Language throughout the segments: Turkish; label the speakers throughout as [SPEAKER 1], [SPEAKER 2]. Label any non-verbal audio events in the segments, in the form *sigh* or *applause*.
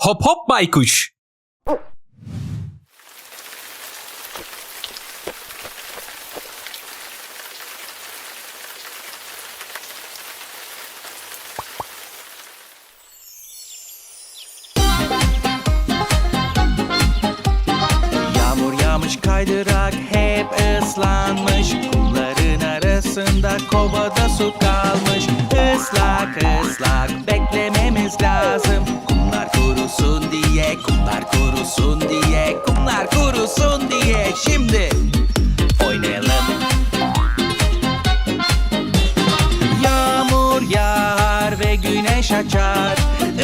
[SPEAKER 1] Hop hop baykuş.
[SPEAKER 2] Yağmur yağmış kaydırak hep ıslanmış Kumların arasında kovada su kalmış kumlar kurusun diye Kumlar kurusun diye. Şimdi oynayalım. Yağmur yağar ve güneş açar.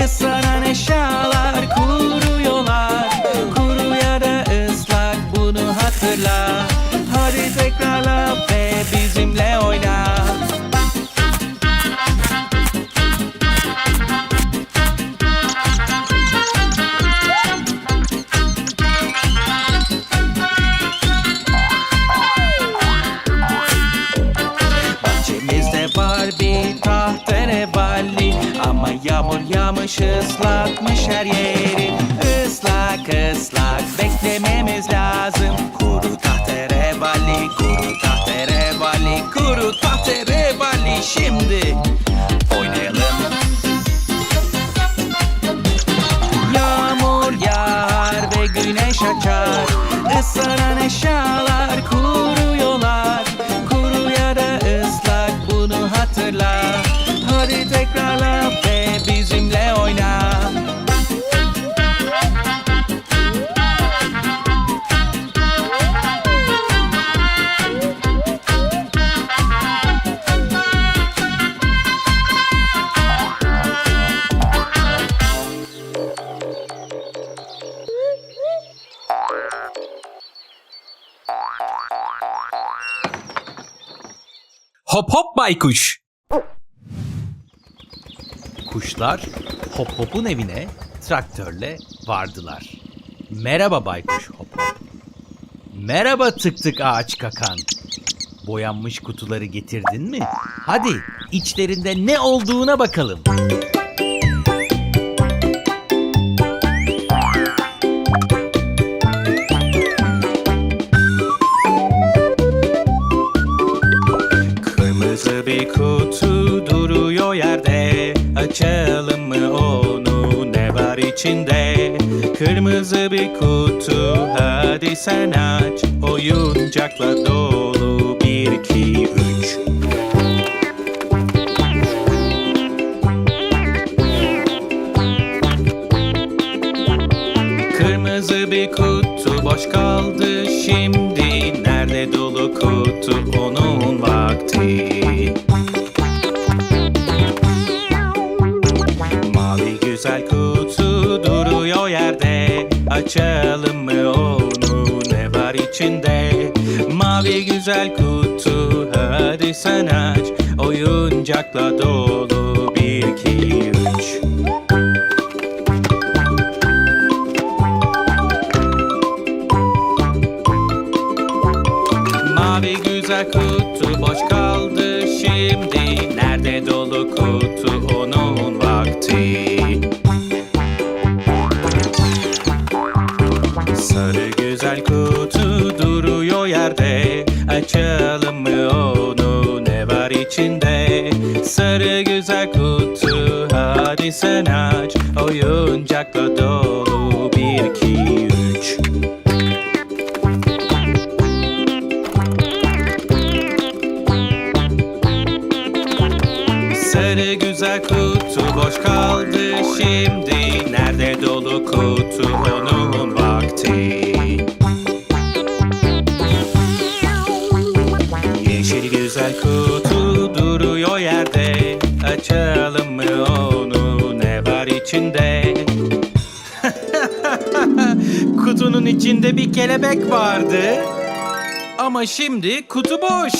[SPEAKER 2] Islanan eşyalar kuruyorlar Kuru ya da ıslak bunu hatırla. Hadi tekrarla ıslak beklememiz lazım. Kuru tahterevalli, kuru tahterevalli Kuru tahterevalli şimdi oynayalım. Yağmur yağar ve güneş açar. Islanan eşyalar kuruyorlar
[SPEAKER 1] Hop hop baykuş.
[SPEAKER 3] Kuşlar Hop Hop'un evine traktörle vardılar. Merhaba baykuş Hop Hop. Merhaba tık tık ağaç kakan. Boyanmış kutuları getirdin mi? Hadi içlerinde ne olduğuna bakalım.
[SPEAKER 2] Açalım mı onu? Ne var içinde? Kırmızı bir kutu. Hadi sen aç. Oyuncakla dolu. Bir iki üç. Kırmızı bir kutu boş kaldı. Şimdi Nerede dolu kutu? Onun vakti Açalım mı onu? Ne var içinde? Mavi güzel kutu. Hadi sen aç. Oyuncakla dolu bir iki hadi sen aç Oyuncakla dolu bir iki üç. Sarı güzel kutu boş kaldı şimdi. Nerede dolu kutu onun vakti? Yeşil güzel kutu Kutunun içinde bir kelebek vardı. Ama şimdi kutu boş.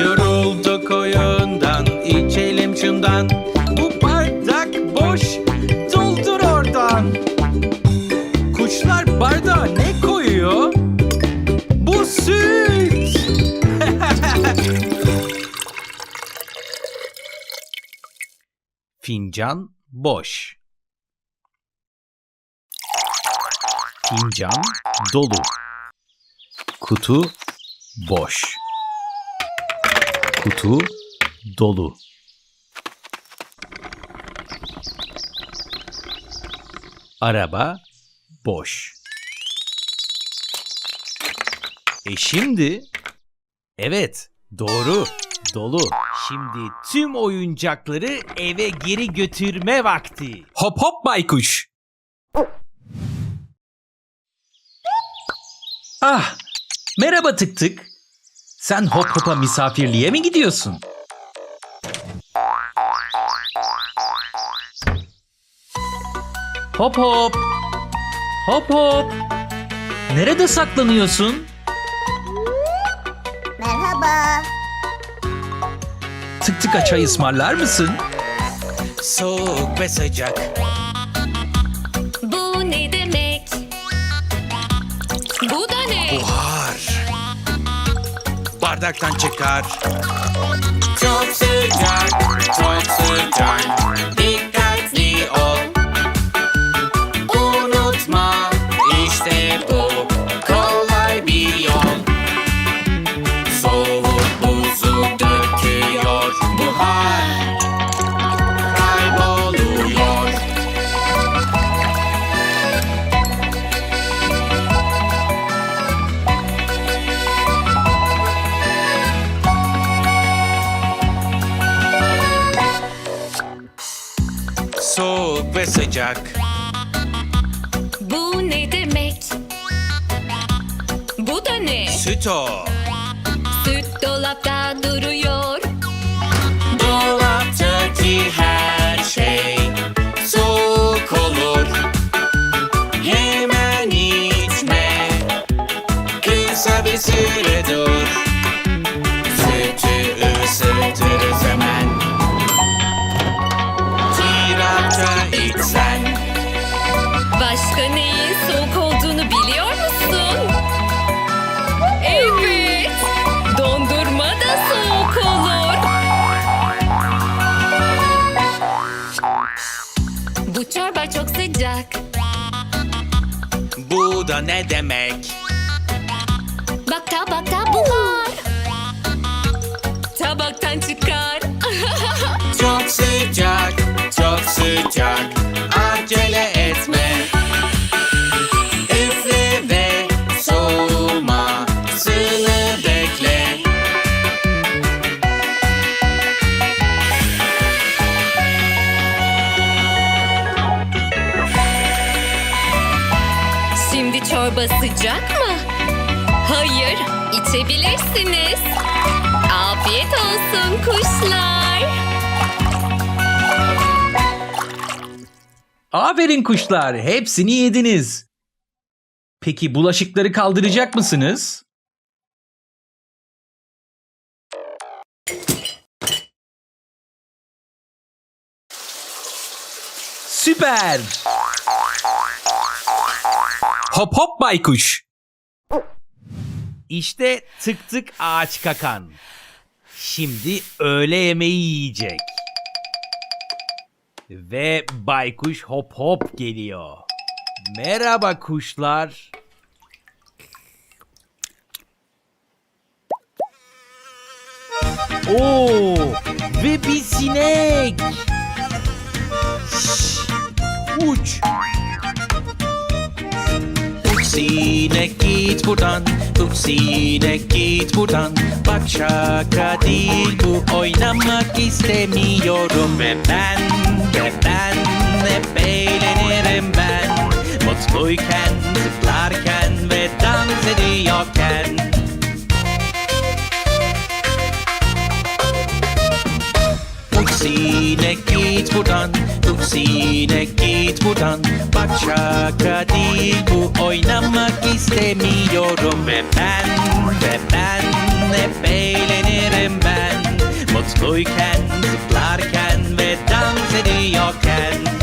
[SPEAKER 2] Yorulduk oyundan içelim şundan
[SPEAKER 3] Fincan boş. Fincan dolu. Kutu boş. Kutu dolu. Araba boş. E şimdi evet doğru dolu. Şimdi tüm oyuncakları eve geri götürme vakti.
[SPEAKER 1] Hop hop baykuş.
[SPEAKER 3] Ah merhaba tık tık. Sen hop hopa misafirliğe mi gidiyorsun? Hop hop. Hop hop. Nerede saklanıyorsun? Tık tıka çay ısmarlar mısın?
[SPEAKER 2] Soğuk ve sıcak
[SPEAKER 4] Bu ne demek? Bu da ne?
[SPEAKER 2] Buhar Bardaktan çıkar Çok sıcak Çok sıcak Dikkatli Sıcak
[SPEAKER 4] Bu ne demek? Bu da ne?
[SPEAKER 2] Süt o
[SPEAKER 4] Süt dolapta duruyor. Bu sıcak mı? Hayır, içebilirsiniz. Afiyet olsun kuşlar.
[SPEAKER 3] Aferin kuşlar, hepsini yediniz. Peki bulaşıkları kaldıracak mısınız? Süper!
[SPEAKER 1] Hop hop baykuş.
[SPEAKER 3] İşte tık tık ağaç kakan. Şimdi öğle yemeği yiyecek. Ve baykuş hop hop geliyor. Merhaba kuşlar. Oo, ve bir sinek. Şş, uç.
[SPEAKER 2] Sinek git buradan Uç sinek git buradan. Bak şaka değil bu Oynamak istemiyorum. Ve ben ve ben Hep eğlenirim ben. Mutluyken zıplarken Ve dans ediyorken sinek git buradan Uç sinek git buradan. Bak şaka değil bu Oynamak istemiyorum. Ve ben ve ben Hep eğlenirim ben. Mutluyken zıplarken Ve dans ediyorken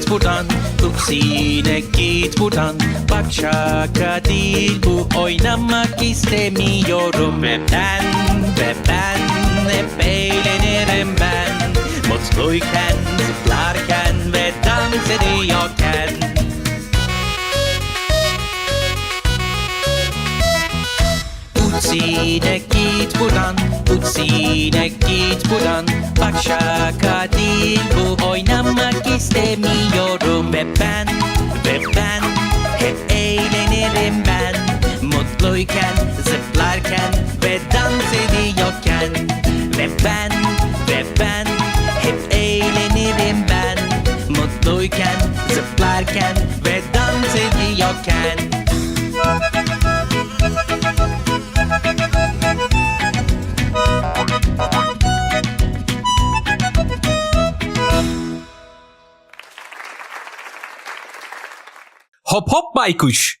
[SPEAKER 2] git buradan. Uç sinek git buradan. Bak şaka değil bu oynamak istemiyorum. Ve ben, ve ben hep eğlenirim ben. Mutluyken, zıplarken ve dans ediyorken Utsine git buradan. Utsine git buradan. Bak şaka değil bu oynamak istemiyorum. Ve ben, ve ben hep eğlenirim ben. Mutluyken, zıplarken ve dans ediyorken. Ve ben, ve ben hep eğlenirim ben. Mutluyken, zıplarken ve dans ediyorken
[SPEAKER 1] Hop hop baykuş.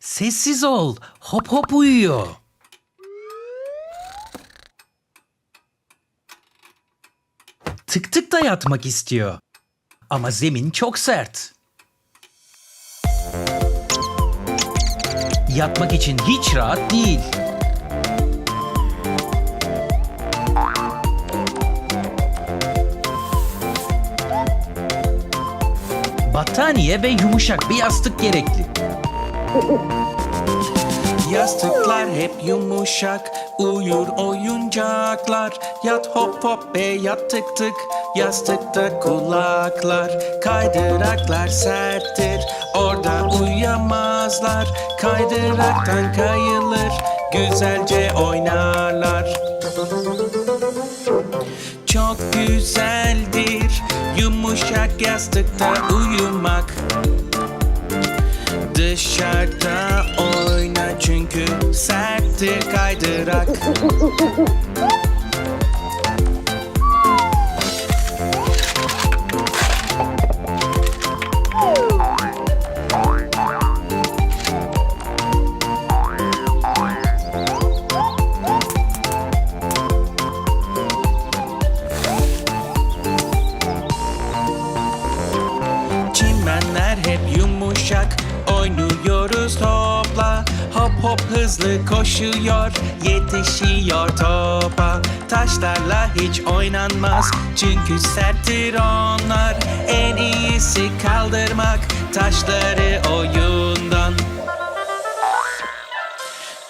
[SPEAKER 3] Sessiz ol. Hop hop uyuyor. Tık tık da yatmak istiyor. Ama zemin çok sert. Yatmak için hiç rahat değil. Battaniye ve yumuşak bir yastık gerekli.
[SPEAKER 2] Yastıklar hep yumuşak Uyur oyuncaklar. Yat hop hop be yat tık tık. Yastıkta kulaklar Kaydıraklar serttir. Orada uyuyamazlar Kaydıraktan kayılır. Güzelce oynarlar. Çok güzeldir Yumuşak yastıkta uyumak. Dışarıda oyna çünkü serttir kaydırak *laughs* hızlı koşuyor Yetişiyor topa. Taşlarla hiç oynanmaz Çünkü serttir onlar. En iyisi kaldırmak Taşları oyundan.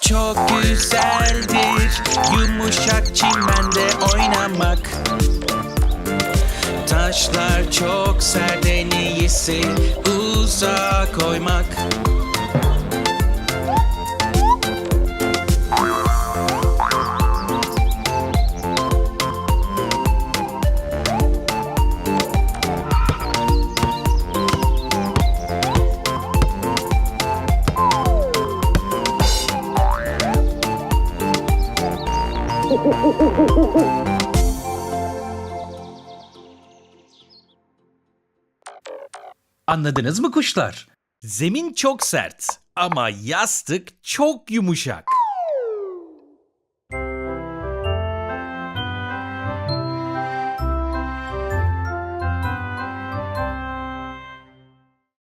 [SPEAKER 2] Çok güzeldir Yumuşak çimende oynamak. Taşlar çok sert en iyisi uzak koymak
[SPEAKER 3] Anladınız mı kuşlar? Zemin çok sert ama yastık çok yumuşak.